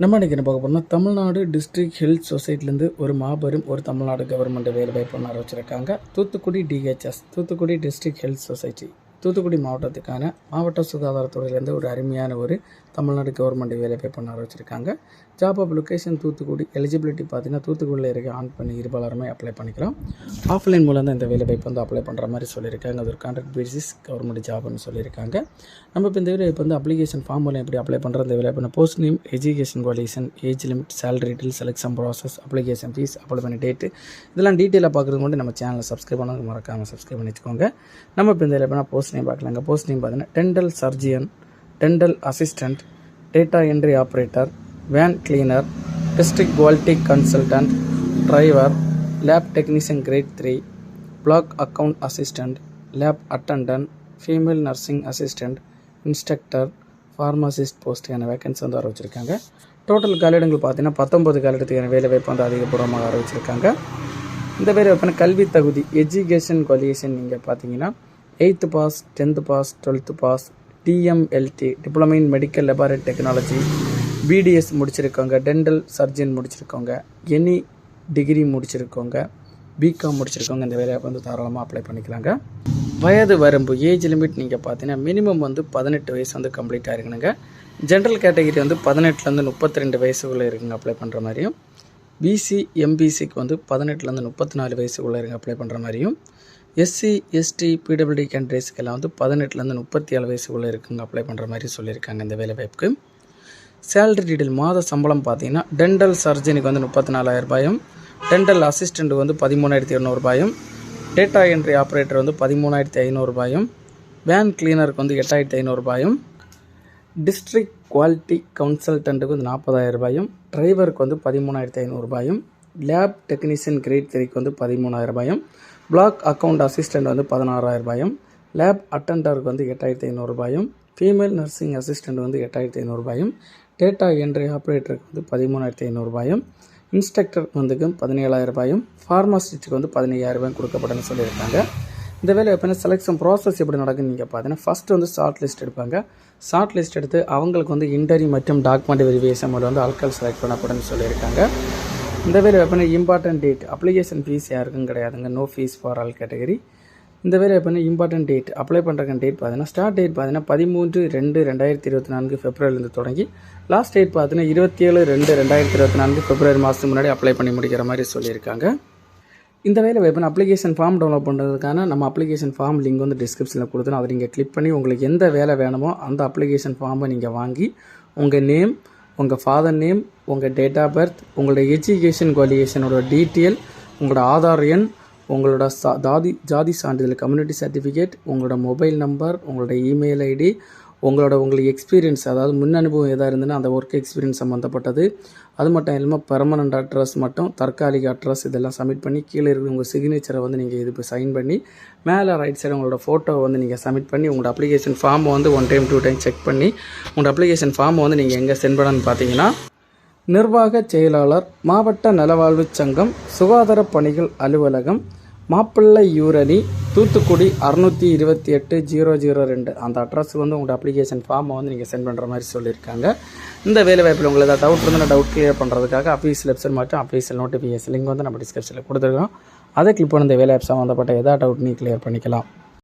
நம்ம இன்றைக்கி என்ன பார்க்க போறோம்னா தமிழ்நாடு டிஸ்ட்ரிக்ட் ஹெல்த் சொசைட்டிலேருந்து ஒரு மாபெரும் ஒரு தமிழ்நாடு கவர்மெண்ட் வேலை வாய்ப்பு ஆரம்பிச்சிருக்காங்க Thoothukudi DHS Thoothukudi district health society Thoothukudi மாவட்டத்துக்கான மாவட்ட சுகாதாரத்துறையிலேருந்து ஒரு அருமையான ஒரு தமிழ்நாடு கவர்மெண்ட் வேலைப்பை பண்ண ஆரம்பிச்சிருக்காங்க. Job of location Thoothukudi eligibility பார்த்தீங்கன்னா தூத்துக்குடியில் இருக்க ஆன் பண்ணி இருபாலருமே அப்ளை பண்ணிக்கலாம் ஆஃப்லைன் மூலம் தான் இந்த வேலை வந்து அப்ளை பண்ணுற மாதிரி சொல்லியிருக்காங்க. அது ஒரு கான்ட்ராக்ட் பேசிஸ் கவர்மெண்ட் ஜாப்னு சொல்லியிருக்காங்க. நம்ம இப்போ இந்த வேலை இப்போ வந்து அப்ளிகேஷன் ஃபார்ம் மூலம் எப்படி அப்ளை பண்ணுற இந்த வேலை பண்ண post name education qualification age limit salary deal selection process application fees apply பண்ணி டேட்டு இதெல்லாம் டீட்டெயிலாக பார்க்குறது மட்டும் நம்ம சேனலை சப்ஸ்கிரைப் பண்ணது மறக்காமல் சப்ஸ்கிரைப் பண்ணி வச்சுக்கோங்க நம்ம இப்போ இந்த வேலை போஸ்ட் போஸ்ட் நேம் பார்க்கலாங்க. போஸ்ட் நேம் பார்த்தீங்கன்னா dental surgeon dental assistant data entry operator van cleaner district quality consultant driver lab technician grade three block account assistant lab attendant female nursing assistant instructor pharmacist போஸ்ட்டுக்கான vacancy வந்து ஆரம்பிச்சிருக்காங்க total காலிடங்கள் பார்த்தீங்கன்னா பத்தொம்பது காலிடத்துக்கான வேலை வாய்ப்பு வந்து அதிகபூர்வமாக ஆரம்பிச்சிருக்காங்க இந்த வேலை வாய்ப்பான கல்வி தகுதி எஜுகேஷன் குவாலிஃபிகேஷன் நீங்கள் பார்த்தீங்கன்னா eighth pass tenth pass twelfth pass DMLT diploma in medical laboratory technology BDS முடிச்சிருக்கவங்க dental surgeon முடிச்சிருக்கவங்க எனி டிகிரி முடிச்சிருக்கவங்க பிகாம் முடிச்சிருக்கவங்க இந்த வேலையை வந்து தாராளமாக அப்ளை பண்ணிக்கலாங்க. வயது வரம்பு ஏஜ் லிமிட் நீங்கள் பார்த்தீங்கன்னா மினிமம் வந்து பதினெட்டு வயசு வந்து கம்ப்ளீட் ஆகிருக்கணுங்க ஜென்ரல் கேட்டகரி வந்து பதினெட்டுலேருந்து முப்பத்தி ரெண்டு வயசுக்குள்ளே இருக்குங்க அப்ளை பண்ணுற மாதிரியும். பிசி எம்பிசிக்கு வந்து பதினெட்டுலேருந்து முப்பத்தி நாலு வயசுக்குள்ளே இருங்க அப்ளை பண்ணுற மாதிரியும். எஸ்சி எஸ்டி பிடபிள்யூடி கேண்டிடேட்ஸ்க்கு வந்து பதினெட்டுலேருந்து முப்பத்தி ஏழு வயசுக்குள்ளே இருக்குங்க. அப்ளை பண்ணுற மாதிரி சொல்லியிருக்காங்க இந்த வேலைவாய்ப்புக்கு சேலரி டீட்டெயில் மாத சம்பளம் பார்த்தீங்கன்னா டென்டல் சர்ஜனுக்கு வந்து முப்பத்தி நாலாயிரம் ரூபாயும் டென்டல் அசிஸ்டண்ட்டுக்கு வந்து பதிமூணாயிரத்தி இரநூறுபாயும் டேட்டா என்ட்ரி ஆப்ரேட்டர் வந்து பதிமூணாயிரத்தி ஐநூறுபாயும் வேன் கிளீனருக்கு வந்து எட்டாயிரத்தி ஐநூறுபாயும் டிஸ்ட்ரிக்ட் குவாலிட்டி கன்சல்டண்ட்டுக்கு வந்து நாற்பதாயிரம் ரூபாயும் டிரைவருக்கு வந்து பதிமூணாயிரத்தி ஐநூறுபாயும் லேப் டெக்னீஷியன் கிரேட் த்ரீக்கு வந்து பதிமூணாயிரம் ரூபாயும் பிளாக் அக்கவுண்ட் அசிஸ்டண்ட் வந்து பதினாறாயிரம் ரூபாயும் லேப் அட்டண்டருக்கு வந்து எட்டாயிரத்தி ஐநூறுரூபாயும் ஃபீமேல் நர்சிங் அசிஸ்டண்ட் வந்து எட்டாயிரத்தி ஐநூறுரூபாயும் டேட்டா என்ட்ரி ஆப்ரேட்டருக்கு வந்து பதிமூணாயிரத்தி ஐநூறுரூபாயும் இன்ஸ்ட்ரக்டருக்கு வந்து பதினேழாயிரம் ரூபாயும் ஃபார்மசிஸ்ட்டுக்கு வந்து பதினையாயிரம் ரூபாயும் சொல்லியிருக்காங்க. இந்த வேலை எப்படின்னா செலெக்ஷன் ப்ராசஸ் எப்படி நடக்குன்னு நீங்கள் பார்த்தீங்கன்னா ஃபஸ்ட்டு வந்து ஷார்ட் லிஸ்ட் எடுப்பாங்க. ஷார்ட் லிஸ்ட் எடுத்து அவங்களுக்கு வந்து இன்டர்வியூ மற்றும் டாக்குமெண்ட் வெரிஃபிகேஷன் மூலம் வந்து ஆட்கள் செலக்ட் பண்ணப்படும்னு சொல்லியிருக்காங்க. இந்த வேலை எப்படின்னா இம்பார்ட்டன்ட் டேட் அப்ளிகேஷன் ஃபீஸ் யாருக்கும் கிடையாதுங்க. No fees for all category இந்த வேலை எப்படின்னா இம்பார்ட்டன்ட் டேட் அப்ளை பண்ணுறக்கான டேட் பார்த்தீங்கன்னா ஸ்டார்ட் டேட் பார்த்தீங்கன்னா பதிமூன்று ரெண்டு ரெண்டாயிரத்தி இருபத்தி நான்கு பிப்ரவரிலேருந்து தொடங்கி லாஸ்ட் டேட் பார்த்தீங்கன்னா இருபத்தி ஏழு ரெண்டு ரெண்டாயிரத்தி இருபத்தி நான்கு பிப்ரவரி மாதத்துக்கு முன்னாடி அப்ளை பண்ணி முடிக்கிற மாதிரி சொல்லியிருக்காங்க. இந்த வேலை வாய்ப்பு அப்ளிகேஷன் ஃபார்ம் டவுன்லோட் பண்ணுறதுக்கான நம்ம அப்ளிகேஷன் ஃபார்ம் லிங்க் வந்து டிஸ்கிரிப்ஷனில் கொடுத்துரும் அதை நீங்கள் கிளிக் பண்ணி உங்களுக்கு எந்த வேலை வேணுமோ அந்த அப்ளிகேஷன் ஃபார்மை நீங்கள் வாங்கி உங்கள் நேம் உங்கள் ஃபாதர் நேம் உங்கள் டேட் ஆஃப் பர்த் உங்களோட எஜுகேஷன் குவாலிஃபிகேஷனோட டீட்டெயில் உங்களோட ஆதார் எண் உங்களோட சா ஜாதி ஜாதி சான்றிதழ் கம்யூனிட்டி சர்டிஃபிகேட் உங்களோட மொபைல் நம்பர் உங்களோட இமெயில் ஐடி உங்களோட உங்களுக்கு எக்ஸ்பீரியன்ஸ் அதாவது முன் அனுபவம் எதாக இருந்ததுன்னா அந்த ஒர்க் எக்ஸ்பீரியன்ஸ் சம்மந்தப்பட்டது அது மட்டும் இல்லாமல் பெர்மனண்ட் அட்ரஸ் மட்டும் தற்காலிக அட்ரஸ் இதெல்லாம் சப்மிட் பண்ணி கீழே இருக்கிற உங்கள் சிக்னேச்சரை வந்து நீங்கள் இது சைன் பண்ணி மேலே ரைட் சைடு உங்களோட ஃபோட்டோவை வந்து நீங்கள் சப்மிட் பண்ணி உங்களோட அப்ளிகேஷன் ஃபார்மை வந்து one time two time check பண்ணி உங்களோட அப்ளிகேஷன் ஃபார்மை வந்து நீங்கள் எங்கே சென்ட் பண்ணணும்னு பார்த்தீங்கன்னா நிர்வாக செயலாளர் மாவட்ட நலவாழ்வு சங்கம் சுகாதார பணிகள் அலுவலகம் மாப்பிள்ளை யூரணி தூத்துக்குடி அறுநூற்றி இருபத்தி எட்டு ஜீரோ ஜீரோ ரெண்டு. அந்த அட்ரஸ் வந்து உங்களோட அப்ளிகேஷன் ஃபார்மை வந்து நீங்கள் சென்ட் பண்ணுற மாதிரி சொல்லியிருக்காங்க. இந்த வேலை வாய்ப்பில் உங்களுக்கு ஏதாவது டவுட் இருந்தால் டவுட் கிளியர் பண்ணுறதுக்காக அஃபீஷியல் வெப்சைட் மற்றும் அஃபீஷியல் நோட்டிஃபிகேஷன் லிங்க் வந்து நம்ம டிஸ்கிரிப்ஷனில் கொடுத்துருக்கோம். அதை கிளிக் பண்ண இந்த வேலை வாய்ப்பு சம்மந்தப்பட்ட எதாவது டவுட் நீ கிளியர் பண்ணிக்கலாம்.